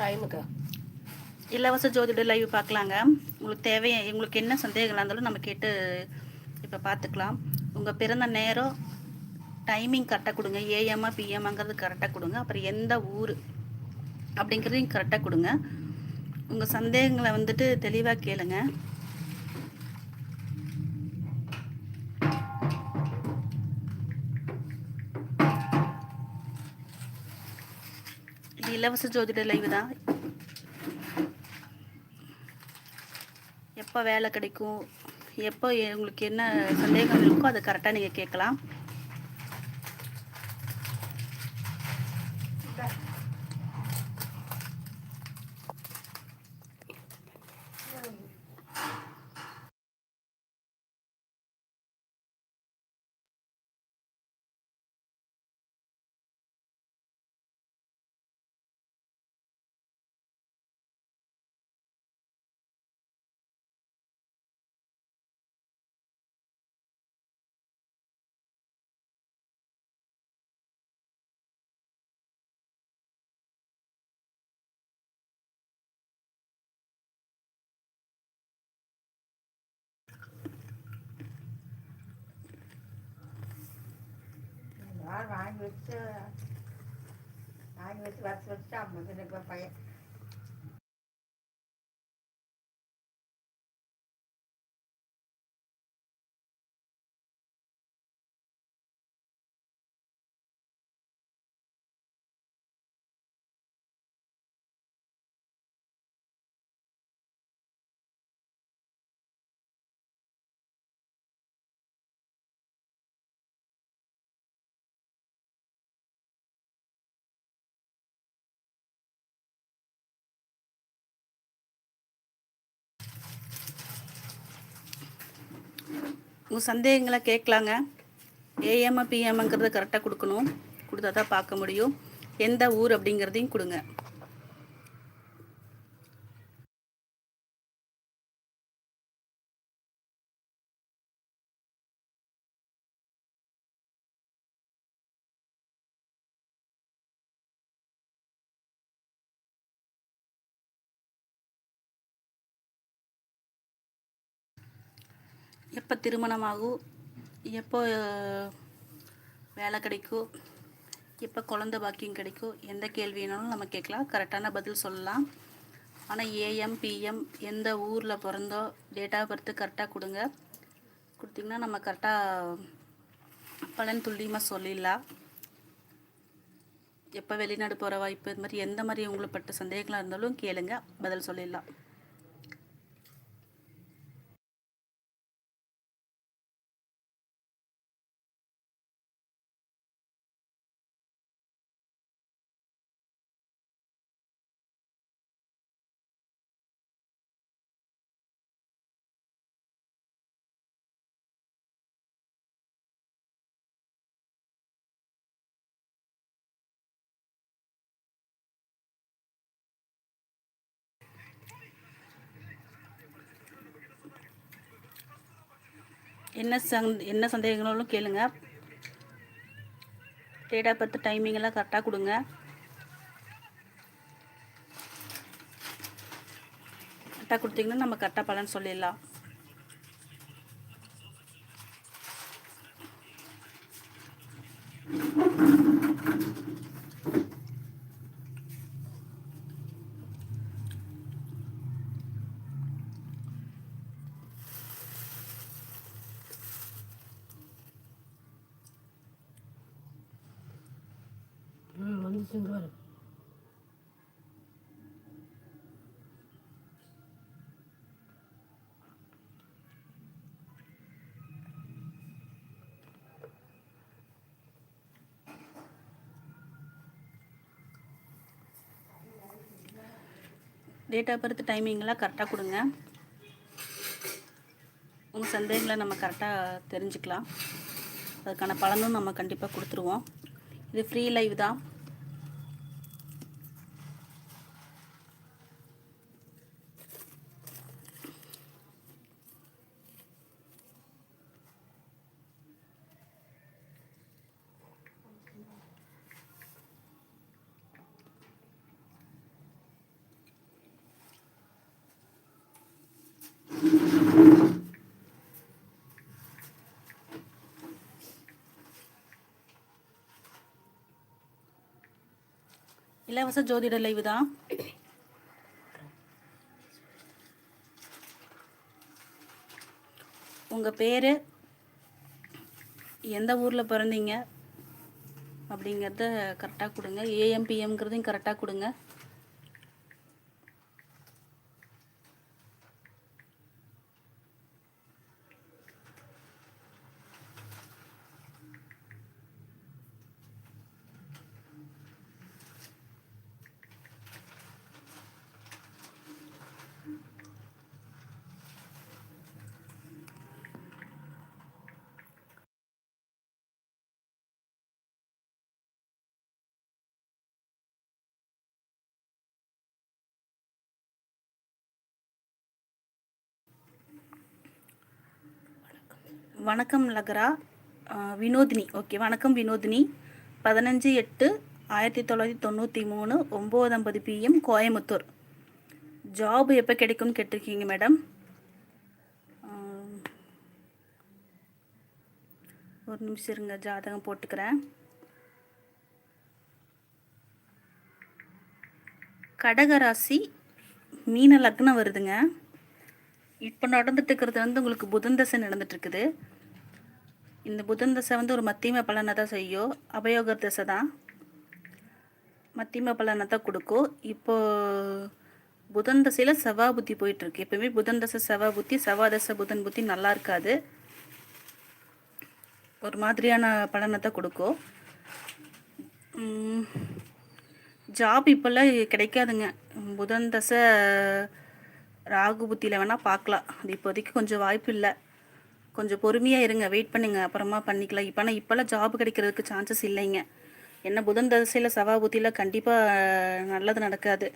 டைமுக்கு. இலவச ஜோதிட லைவ் பார்க்கலாங்க. உங்களுக்கு தேவை உங்களுக்கு என்ன சந்தேகங்களாக இருந்தாலும் நம்ம கேட்டு இப்போ பார்த்துக்கலாம். உங்கள் பிறந்த நேரம் டைமிங் கரெக்டாக கொடுங்க. ஏஎம்மா பிஎம்மாங்கிறது கரெக்டாக கொடுங்க. அப்புறம் எந்த ஊர் அப்படிங்கிறதையும் கரெக்டாக கொடுங்க. உங்கள் சந்தேகங்களை வந்துட்டு தெளிவாக கேளுங்கள் இலவச ஜோதிட லைவ் தான். எப்போ வேலை கிடைக்கும்? எப்போ உங்களுக்கு என்ன சந்தேகம் இருக்கோ அதை கரெக்டாக நீங்கள் கேட்கலாம். หลายเงินเชื่อหลายเงินวัดสวนจำเหมือนกันว่ไป உங்கள் சந்தேகங்களை கேட்கலாங்க. ஏஎம் பிஎம்ங்கிறத கரெக்டாக கொடுக்கணும். கொடுத்தா தான் பார்க்க முடியும். எந்த ஊர் அப்படிங்கிறதையும் கொடுங்க. எப்போ திருமணமாகும்? எப்போ வேலை கிடைக்கும்? எப்போ குழந்த பாக்கியம் கிடைக்கும்? எந்த கேள்வினாலும் நம்ம கேட்கலாம். கரெக்டான பதில் சொல்லலாம். ஆனால் ஏஎம் பிஎம் எந்த ஊரில் பிறந்தோ டேட் ஆஃப் பர்த்து கரெக்டாக கொடுங்க. கொடுத்தீங்கன்னா நம்ம கரெக்டாக பலன் துல்லியமாக சொல்லிடலாம். எப்போ வெளிநாடு போகிற வாய்ப்பு இது மாதிரி எந்த மாதிரி உங்களுக்கு பட்ட சந்தேகங்களாக இருந்தாலும் கேளுங்க. பதில் சொல்லிடலாம். என்ன சந் என்ன சந்தேகங்களும் கேளுங்க. டேட் ஆஃப் பர்த் டைமிங் எல்லாம் கரெக்டாக கொடுங்க. கரெக்டாக கொடுத்தீங்கன்னா நம்ம கரெக்டாக பலன் சொல்லிடலாம். ம் வந்துச்சுங்க டேட் ஆஃப் பர்த் டைமிங்லாம் கரெக்டாக கொடுங்க. உங்கள் சந்தேகங்களை நம்ம கரெக்டாக தெரிஞ்சுக்கலாம். அதுக்கான பலனும் நம்ம கண்டிப்பாக கொடுத்துருவோம். இது ஃப்ரீ லைவ் தான். இலவச ஜோதிட லைவு தான். உங்கள் பேர்? எந்த ஊரில் பிறந்தீங்க? அப்படிங்கிறத கரெக்டாக கொடுங்க. ஏஎம்பிஎம்ங்கிறதையும் கரெக்டாக கொடுங்க. வணக்கம் லகரா. வினோதினி. ஓகே வணக்கம் வினோதினி. பதினஞ்சு எட்டு ஆயிரத்தி தொள்ளாயிரத்தி தொண்ணூற்றி மூணு ஒம்பது ஐம்பது பிஎம் கோயம்புத்தூர். ஜாப் எப்போ கிடைக்கும்னு கேட்டிருக்கீங்க மேடம் ஒரு நிமிஷம் இருங்க ஜாதகம் போட்டுக்கிறேன். கடகராசி மீன லக்னம் வருதுங்க. இப்போ நடந்துட்டு இருக்கிறது வந்து உங்களுக்கு புதன் தசை நடந்துட்டு இருக்குது. இந்த புதன் தசை வந்து ஒரு மத்தியம பலனை தான் செய்யும் அபயோக தசை தான் மத்தியம பலனை தான் கொடுக்கும் இப்போ புதன் தசையில் செவ்வா புத்தி போயிட்டுருக்கு. எப்பவுமே புதன் தசை செவ்வா புத்தி செவ்வா தசை புதன் புத்தி நல்லா இருக்காது. ஒரு மாதிரியான பலனை தான் கொடுக்கும் ஜாப் இப்போல்லாம் கிடைக்காதுங்க. புதன் தசை ராகு புத்தியில் வேணால் பார்க்கலாம் அது இப்போதைக்கு கொஞ்சம் வாய்ப்பு இல்லை. கொஞ்சம் பொறுமையாக இருங்க. வெயிட் பண்ணுங்க. அப்புறமா பண்ணிக்கலாம். இப்போ ஆனால் இப்போல்லாம் ஜாப் கிடைக்கிறதுக்கு சான்சஸ் இல்லைங்க. என்ன புதன் தசையில் சவா புத்தியில் கண்டிப்பாக நல்லது நடக்காது.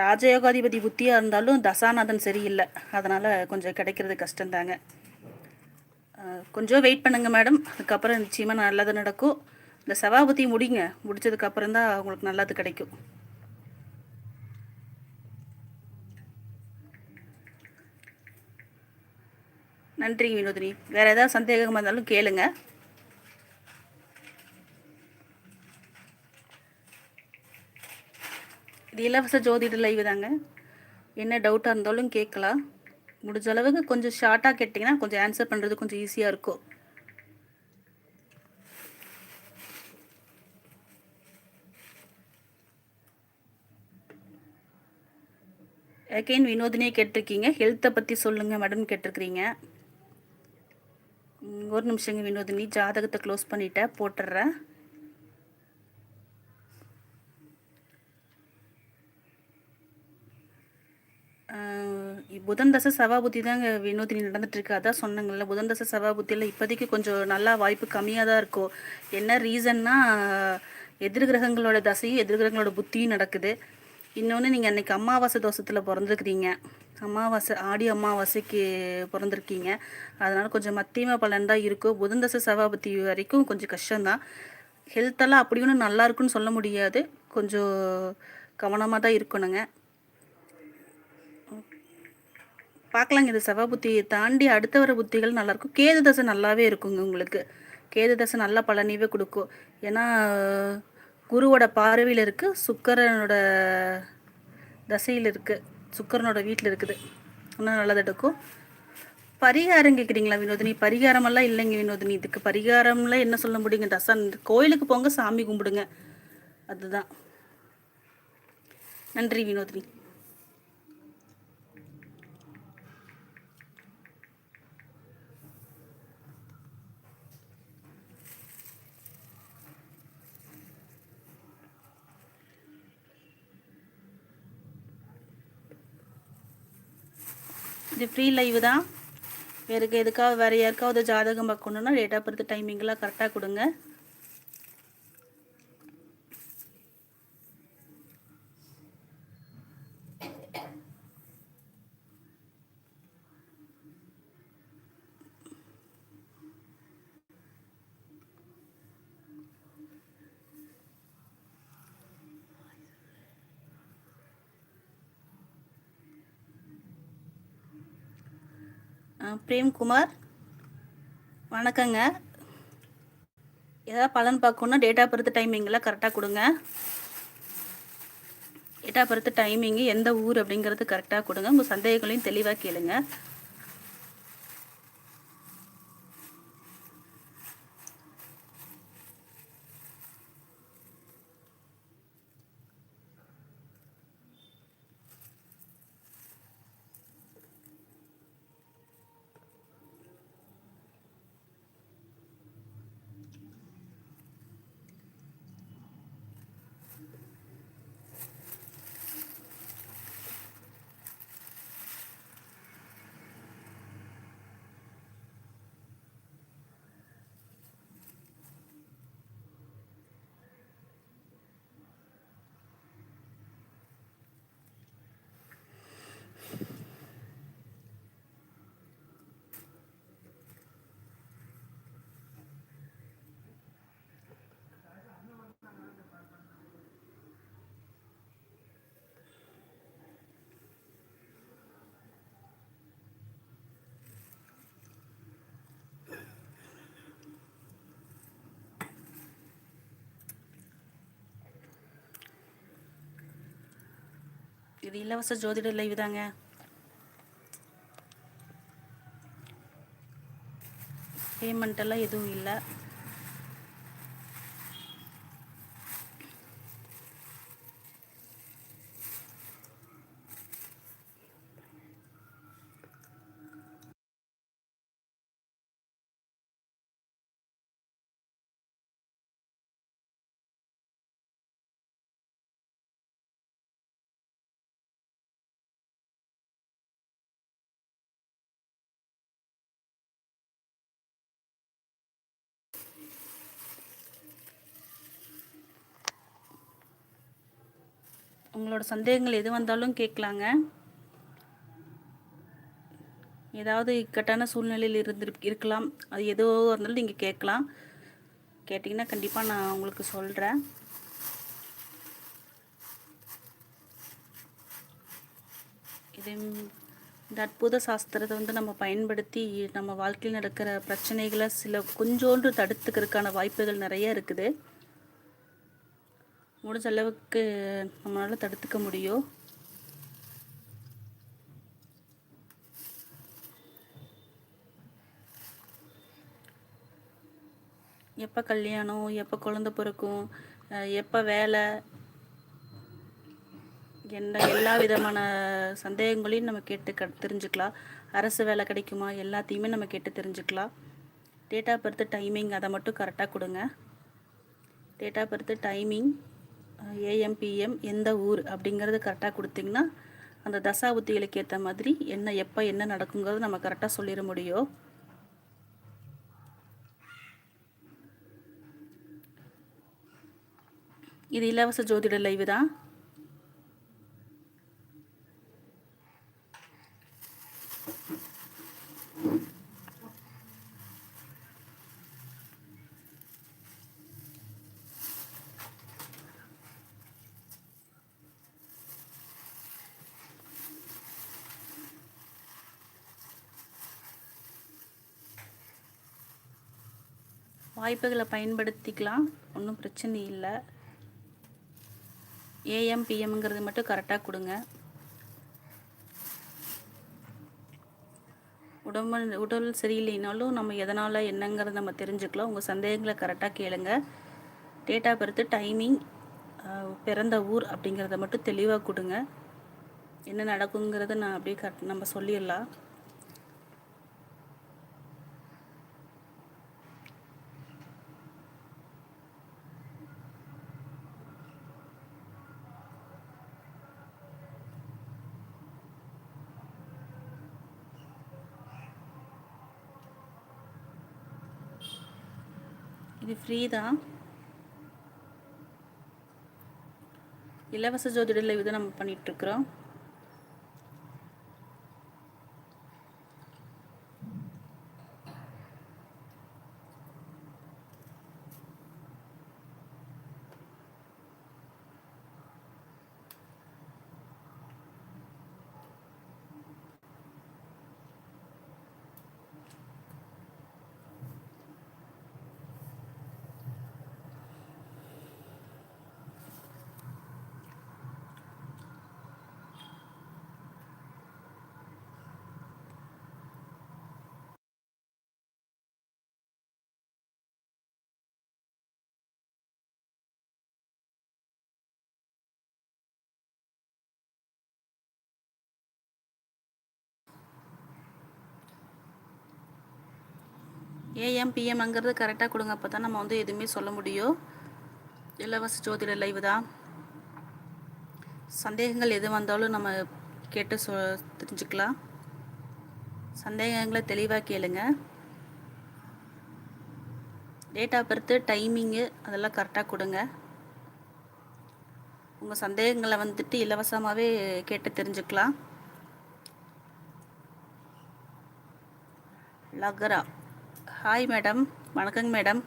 ராஜயோகாதிபதி புத்தியாக இருந்தாலும் தசாநாதன் சரியில்லை. அதனால் கொஞ்சம் கிடைக்கிறது கஷ்டந்தாங்க கொஞ்சம் வெயிட் பண்ணுங்கள் மேடம் அதுக்கப்புறம் நிச்சயமாக நல்லது நடக்கும். இந்த சவாபதி முடிங்க. முடிச்சதுக்கப்புறம் தான் உங்களுக்கு நல்லது கிடைக்கும். நன்றிங்க வினோதினி. வேறு ஏதாவது சந்தேகமாக இருந்தாலும் கேளுங்க. இது இலவச ஜோதிட லைவ் தாங்க. என்ன டவுட்டாக இருந்தாலும் கேட்கலாம். முடிஞ்ச அளவுக்கு கொஞ்சம் ஷார்ட்டாக கேட்டிங்கன்னா கொஞ்சம் ஆன்சர் பண்ணுறது கொஞ்சம் ஈஸியாக இருக்கும். அகைன் வினோதினியே கேட்டிருக்கீங்க. ஹெல்த்தை பற்றி சொல்லுங்கள் மேடம் கேட்டிருக்கிறீங்க. ஒரு நிமிஷங்க வினோதினி ஜாதகத்தை க்ளோஸ் பண்ணிட்டேன் போட்டுடுறேன். புதன் தசை சவாபுத்தி தாங்க வினோதினி நடந்துட்டுருக்கு அதான் சொன்னங்கள்ல புதன் தசை சவாபுத்தியில் இப்போதைக்கு கொஞ்சம் நல்லா வாய்ப்பு கம்மியாக தான் இருக்கும். என்ன ரீசன்னா எதிர்கிரகங்களோட தசையும் எதிர்கிரகங்களோட புத்தியும் நடக்குது. இன்னொன்று நீங்கள் அன்றைக்கி அமாவாசை தோஷத்தில் பிறந்துருக்குறீங்க. அமாவாசை ஆடி அமாவாசைக்கு பிறந்திருக்கீங்க. அதனால் கொஞ்சம் மத்தியம பலன் தான் இருக்கும் புதன் தசை சவாபத்தி வரைக்கும் கொஞ்சம் கஷ்டம்தான். ஹெல்த்தெல்லாம் அப்படி ஒன்றும் நல்லா இருக்குன்னு சொல்ல முடியாது. கொஞ்சம் கவனமாக தான் இருக்கணுங்க. பார்க்கலாங்க. இது செவ்வாய் புத்தியை தாண்டி அடுத்த வர புத்திகள் நல்லாயிருக்கும் கேது தசை நல்லாவே இருக்குங்க உங்களுக்கு. கேது தசை நல்ல பலனையவே கொடுக்கும். ஏன்னா குருவோட பார்வையில் இருக்குது சுக்கரனோட தசையில் இருக்குது சுக்கரனோட வீட்டில் இருக்குது. இன்னும் நல்லது எடுக்கும். பரிகாரம் கேட்குறீங்களா வினோதினி? பரிகாரமெல்லாம் இல்லைங்க வினோதினி. இதுக்கு பரிகாரம்லாம் என்ன சொல்ல முடியுங்க? தசன் கோயிலுக்கு போங்க சாமி கும்பிடுங்க. அதுதான். நன்றி வினோதினி. இது ஃப்ரீ லைவ் தான். வேறுக்கு எதுக்காவது வேறு யாருக்காவது ஜாதகம் பார்க்கணுன்னா டேட் ஆஃப் பர்த் டைமிங்லாம் கரெக்டாக கொடுங்க. பிரேம்குமார். வணக்கங்க. ஏதாவது பலன் பார்க்கணுன்னா டேட் ஆஃப் பர்த் டைமிங்கெல்லாம் கரெக்டாக கொடுங்க. டேட் ஆஃப் பர்த் டைமிங்கு எந்த ஊர் அப்படிங்கிறது கரெக்டாக கொடுங்க. உங்கள் சந்தேகங்களையும் தெளிவாக கேளுங்கள் இது இலவச ஜோதிட லைவ் தாங்க. பேமெண்ட் எல்லாம் எதுவும் இல்லை. உங்களோட சந்தேகங்கள் எது வந்தாலும் கேட்கலாங்க. ஏதாவது இக்கட்டான சூழ்நிலையில் இருந்து இருக்கலாம். அது எதுவோ இருந்தாலும் நீங்கள் கேட்கலாம். கேட்டிங்கன்னா கண்டிப்பாக நான் உங்களுக்கு சொல்கிறேன் இது இந்த அற்புத சாஸ்திரத்தை வந்து நம்ம பயன்படுத்தி நம்ம வாழ்க்கையில் நடக்கிற பிரச்சனைகளை சில கொஞ்சோன்று தடுத்துக்கிறதுக்கான வாய்ப்புகள் நிறைய இருக்குது. முடிஞ்ச அளவுக்கு நம்மளால் தடுத்துக்க முடியும். எப்போ கல்யாணம் எப்போ குழந்த பிறக்கும் எப்போ வேலை என்ன எல்லா விதமான சந்தேகங்களையும் நம்ம கேட்டு க தெரிஞ்சுக்கலாம். அரசு வேலை கிடைக்குமா எல்லாத்தையுமே நம்ம கேட்டு தெரிஞ்சுக்கலாம். டேட் ஆஃப் பர்த் டைமிங் அதை மட்டும் கரெக்டாக கொடுங்க. Date of birth timing AM PM எந்த ஊர் அப்படிங்கிறது கரெக்டாக கொடுத்தீங்கன்னா அந்த தசாபுத்திகளுக்கு ஏற்ற மாதிரி என்ன எப்போ என்ன நடக்குங்கிறது நம்ம கரெக்டாக சொல்லிட முடியும். இது இலவச ஜோதிட லைவு தான். வாய்ப்புகளை பயன்படுத்திக்கலாம். ஒன்றும் பிரச்சனை இல்லை. ஏஎம் பிஎம்ங்கிறது மட்டும் கரெக்டாக கொடுங்க. உடம்பு உடல் சரியில்லைனாலும் நம்ம எதனால் என்னங்கிறத நம்ம தெரிஞ்சுக்கலாம். உங்கள் சந்தேகங்களை கரெக்டாக கேளுங்க. டேட் ஆஃப் பர்த்து டைமிங் பிறந்த ஊர் அப்படிங்கிறத மட்டும் தெளிவாக கொடுங்க. என்ன நடக்குங்கிறத நான் அப்படியே கரெக்ட் நம்ம சொல்லிடலாம். ஃப்ரீ தான் இலவச ஜோதிட இது தான் நம்ம பண்ணிகிட்ருக்குறோம் ஏஎம் பிஎம்ங்கிறது கரெக்டாக கொடுங்க. அப்போ தான் நம்ம வந்து எதுவுமே சொல்ல முடியும். இலவச ஜோதிட லைவ் தான். சந்தேகங்கள் எது வந்தாலும் நம்ம கேட்டு சொ தெரிஞ்சுக்கலாம். சந்தேகங்களை தெளிவாக கேளுங்க. டேட் ஆஃப் பர்த்து டைமிங்கு அதெல்லாம் கரெக்டாக கொடுங்க. உங்கள் சந்தேகங்களை வந்துட்டு இலவசமாகவே கேட்டு தெரிஞ்சுக்கலாம். லகரா. Hi madam. வணக்கங்க மேடம்.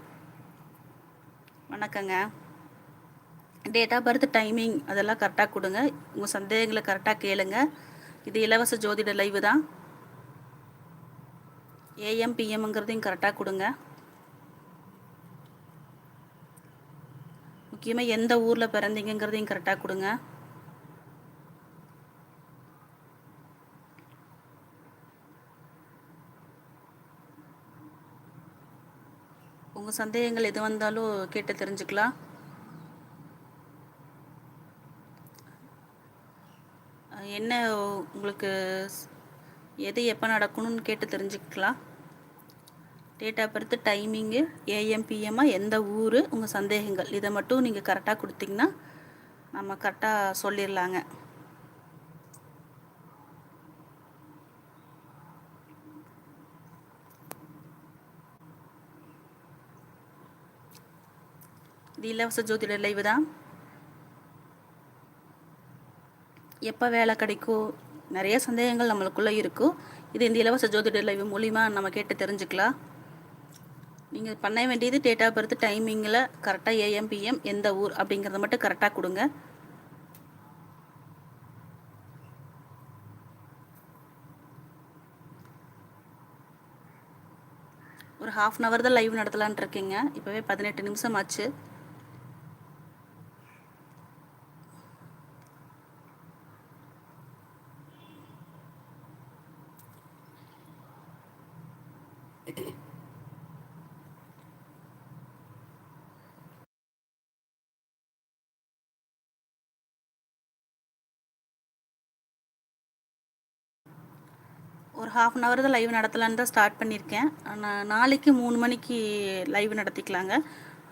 வணக்கங்க. டேட் ஆஃப் பர்த் டைமிங் அதெல்லாம் கரெக்டாக கொடுங்க. உங்கள் சந்தேகங்களை கரெக்டாக கேளுங்க. இது இலவச ஜோதிட லைவு தான். ஏஎம் பிஎம்ங்கிறதையும் கரெக்டாக கொடுங்க. முக்கியமாக எந்த ஊரில் பிறந்தீங்கிறதையும் கரெக்டாக கொடுங்க. உங்கள் சந்தேகங்கள் எது வந்தாலும் கேட்டு தெரிஞ்சுக்கலாம். என்ன உங்களுக்கு எது எப்போ நடக்கணும்னு கேட்டு தெரிஞ்சுக்கலாம். Date of birth timing AM பிஎம்மா எந்த ஊர் உங்கள் சந்தேகங்கள். இதை மட்டும் நீங்கள் கரெக்டாக கொடுத்தீங்கன்னா நம்ம கரெக்டாக சொல்லிடலாங்க. இது இலவச ஜோதிட லைவு தான் எப்போ வேலை கிடைக்கும்? நிறைய சந்தேகங்கள் நம்மளுக்குள்ளே இருக்கும். இது இந்த இலவச ஜோதிட லைவு மூலிமா நம்ம கேட்டு தெரிஞ்சுக்கலாம். நீங்கள் பண்ண வேண்டியது டேட் ஆஃப் பர்த் டைமிங்கில் கரெக்டாக ஏஎம் பிஎம் எந்த ஊர் அப்படிங்கிறத மட்டும் கரெக்டாக கொடுங்க. ஒரு ஹாஃப் அன் ஹவர் தான் லைவ் நடத்தலான் இருக்கீங்க. இப்போவே பதினெட்டு நிமிஷம் ஆச்சு ஒரு ஹாஃப் அன் ஹவர் தான் லைவ் நடத்தலான்னு தான் ஸ்டார்ட் பண்ணியிருக்கேன். ஆனால் நாளைக்கு மூணு மணிக்கு லைவ் நடத்திக்கலாங்க.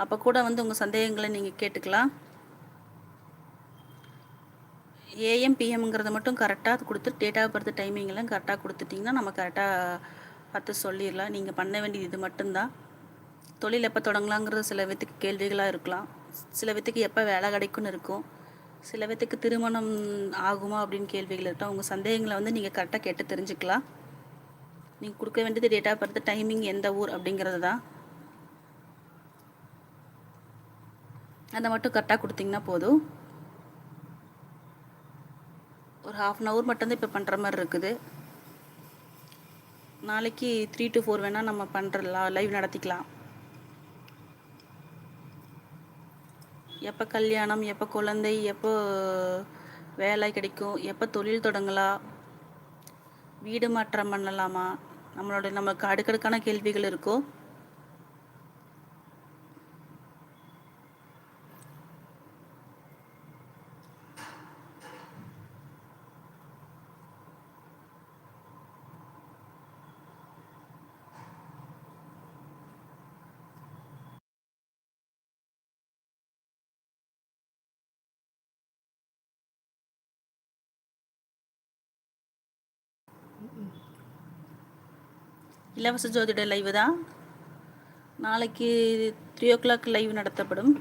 அப்போ கூட வந்து உங்கள் சந்தேகங்களை நீங்கள் கேட்டுக்கலாம். ஏஎம் பிஎம்ங்கிறத மட்டும் கரெக்டாக கொடுத்து டேட் ஆஃப் பர்த் டைமிங்லாம் கரெக்டாக கொடுத்துட்டிங்கன்னா நம்ம கரெக்டாக பார்த்து சொல்லிடலாம். நீங்கள் பண்ண வேண்டியது இது மட்டும்தான். தொழில் எப்போ தொடங்கலாங்கிறது சில பேத்துக்கு கேள்விகளாக இருக்கலாம். சில பேத்துக்கு எப்போ வேலை கிடைக்கும்னு இருக்கும். சில பேத்துக்கு திருமணம் ஆகுமா அப்படின்னு கேள்விகள் இருக்கட்டும் உங்கள் சந்தேகங்களை வந்து நீங்கள் கரெக்டாக கேட்டு தெரிஞ்சுக்கலாம். நீங்கள் கொடுக்க வேண்டியது டேட் ஆஃப் பர்த் டைமிங் எந்த ஊர் அப்படிங்கிறது தான். அதை மட்டும் கரெக்டாக கொடுத்தீங்கன்னா போதும். ஒரு ஹாஃப் அன் ஹவர் மட்டும்தான் இப்போ பண்ணுற மாதிரி இருக்குது. நாளைக்கு த்ரீ டு ஃபோர் வேணால் நம்ம பண்ணுற லைவ் நடத்திக்கலாம். எப்போ கல்யாணம் எப்போ குழந்தை எப்போ வேலை கிடைக்கும் எப்போ தொழில் தொடங்கலாம் வீடு மாற்றம் பண்ணலாமா? நம்மளோட நமக்கு அடுக்கடுக்கான கேள்விகள் இருக்கும். இலவச ஜோதிட லைவ் தான். நாளைக்கு த்ரீ ஓ கிளாக் லைவ் நடத்தப்படும்.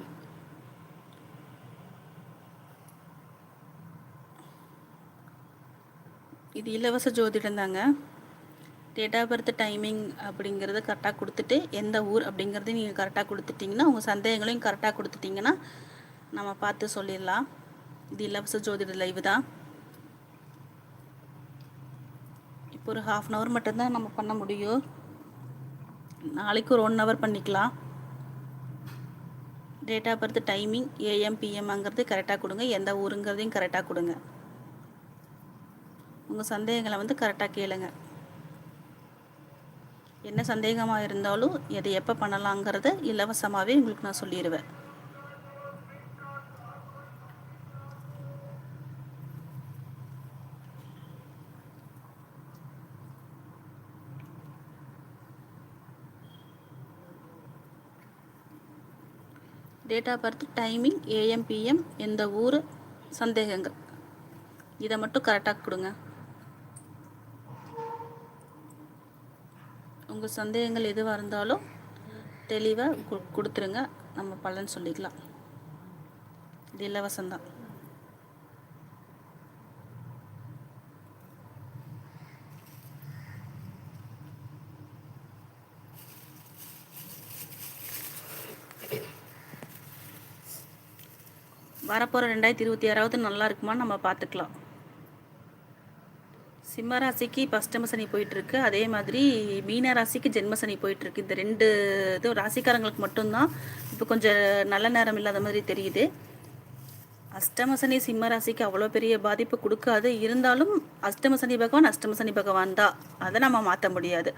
இது இலவச ஜோதிடம் தாங்க. டேட் ஆஃப் பர்த் டைமிங் அப்படிங்கிறத கரெக்டாக கொடுத்துட்டு எந்த ஊர் அப்படிங்கிறதையும் நீங்கள் கரெக்டாக கொடுத்துட்டிங்கன்னா உங்கள் சந்தேகங்களையும் கரெக்டாக கொடுத்துட்டிங்கன்னா நம்ம பார்த்து சொல்லிடலாம். இது இலவச ஜோதிட லைவ் தான். இப்போ ஒரு ஹாஃப் அன் ஹவர் மட்டும்தான் நம்ம பண்ண முடியும். நாளைக்கு ஒரு ஒன் ஹவர் பண்ணிக்கலாம். Date of birth timing AM பிஎம்ங்கிறது கரெக்டாக கொடுங்க. எந்த ஊருங்கிறதையும் கரெக்டாக கொடுங்க. உங்கள் சந்தேகங்களை வந்து கரெக்டாக கேளுங்க. என்ன சந்தேகமாக இருந்தாலும் எதை எப்போ பண்ணலாங்கிறத இலவசமாகவே உங்களுக்கு நான் சொல்லிடுவேன் date of birth timing AM PM எந்த ஊர் சந்தேகங்கள். இதை மட்டும் கரெக்டாக கொடுங்க. உங்கள் சந்தேகங்கள் எதுவாக இருந்தாலும் தெளிவாக கொடுத்துருங்க. நம்ம பலன் சொல்லிக்கலாம். இது இலவசம்தான். வரப்போகிற ரெண்டாயிரத்தி இருபத்தி ஆறாவது நல்லா இருக்குமான்னு நம்ம பார்த்துக்கலாம். சிம்ம ராசிக்கு பஷ்டம சனி போயிட்டுருக்கு. அதே மாதிரி மீன ராசிக்கு ஜென்ம சனி போயிட்டுருக்கு. இந்த ரெண்டு இது ராசிக்காரங்களுக்கு மட்டும்தான். இப்போ கொஞ்சம் நல்ல நேரம் இல்லாத மாதிரி தெரியுது. அஷ்டம சனி சிம்ம ராசிக்கு அவ்வளோ பெரிய பாதிப்பு கொடுக்காது. இருந்தாலும் அஷ்டம சனி பகவான் அஷ்டம சனி பகவான் தான். அதை நம்ம மாற்ற முடியாது.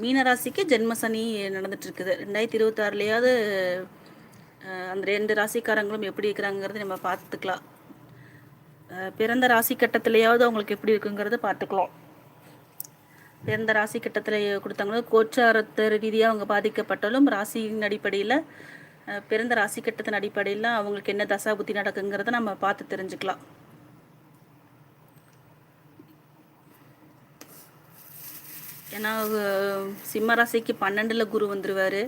மீனராசிக்கு ஜென்ம சனி நடந்துட்டு இருக்குது ரெண்டாயிரத்தி இருபத்தாறுலையாவது அந்த ரெண்டு ராசிக்காரங்களும் எப்படி இருக்கிறாங்கிறது நம்ம பார்த்துக்கலாம். பிறந்த ராசி கட்டத்திலேயாவது அவங்களுக்கு எப்படி இருக்குங்கிறத பார்த்துக்கலாம். பிறந்த ராசி கட்டத்தில் கொடுத்தாங்களோ கோச்சாரத்து ரீதியாக அவங்க பாதிக்கப்பட்டாலும் ராசியின் அடிப்படையில் பிறந்த ராசி கட்டத்தின் அடிப்படையில் அவங்களுக்கு என்ன தசா புத்தி நடக்குங்கிறத நம்ம பார்த்து தெரிஞ்சுக்கலாம். ஏன்னா சிம்ம ராசிக்கு பன்னெண்டில் குரு வந்துடுவார்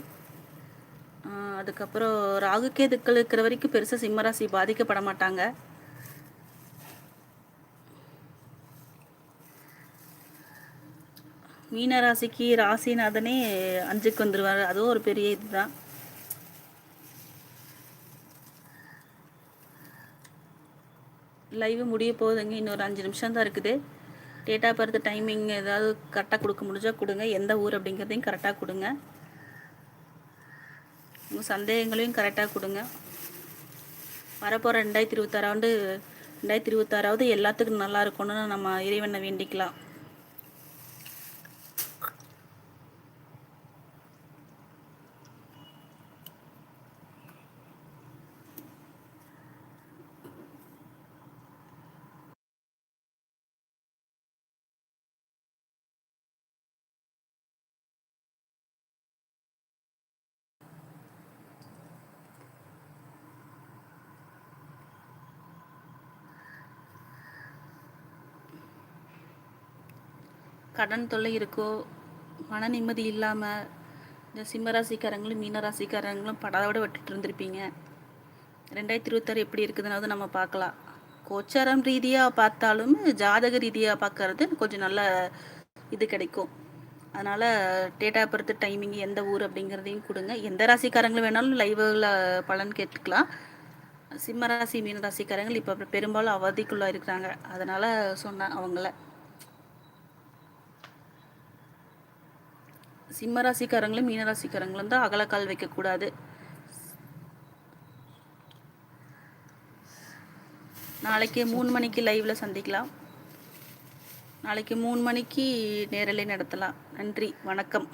அதுக்கப்புறம் ராகு கேதுக்கள் இருக்கிற வரைக்கும் பெருசாக சிம்மராசி பாதிக்கப்பட மாட்டாங்க. மீன ராசிக்கு ராசிநாதனே அஞ்சுக்கு வந்துடுவார் அதுவும் ஒரு பெரிய இதுதான். லைவ் முடிய போகுதுங்க. இன்னொரு அஞ்சு நிமிஷம் தான் இருக்குது. டேட் ஆஃப் பர்த் டைமிங் ஏதாவது கரெக்டாக கொடுக்க முடிஞ்சால் கொடுங்க. எந்த ஊர் அப்படிங்கிறதையும் கரெக்டாக கொடுங்க. உங்கள் சந்தேகங்களையும் கரெக்டாக கொடுங்க. வரப்போகிற ரெண்டாயிரத்தி இருபத்தாறாண்டு ரெண்டாயிரத்தி இருபத்தாறாவது எல்லாத்துக்கும் நல்லா இருக்கணும்னு நம்ம இறைவனை வேண்டிக்கலாம். கடன் தொல்லை இருக்கோ மன நிம்மதி இல்லாமல் இந்த சிம்ம ராசிக்காரங்களும் மீன ராசிக்காரங்களும் விட்டுட்டு இருந்திருப்பீங்க. ரெண்டாயிரத்தி இருபத்தாறு எப்படி இருக்குதுன்னு நம்ம பார்க்கலாம். கோச்சாரம் ரீதியாக பார்த்தாலும் ஜாதக ரீதியாக பார்க்கறது கொஞ்சம் நல்ல இது கிடைக்கும். அதனால் டேட் ஆஃப் பர்த் டைமிங் எந்த ஊர் அப்படிங்கிறதையும் கொடுங்க. எந்த ராசிக்காரங்களும் வேணாலும் லைவில் பலன் கேட்டுக்கலாம். சிம்ம ராசி மீன ராசிக்காரங்கள் இப்போ பெரும்பாலும் அவதிக்குள்ளே இருக்கிறாங்க அதனால் சொன்னேன் அவங்கள சிம்ம ராசிக்காரங்களும் தான் அகலக்கால் வைக்கக்கூடாது. நாளைக்கு மூணு மணிக்கு லைவ்ல சந்திக்கலாம். நாளைக்கு மூணு மணிக்கு நேரலை நடத்தலாம். நன்றி வணக்கம்.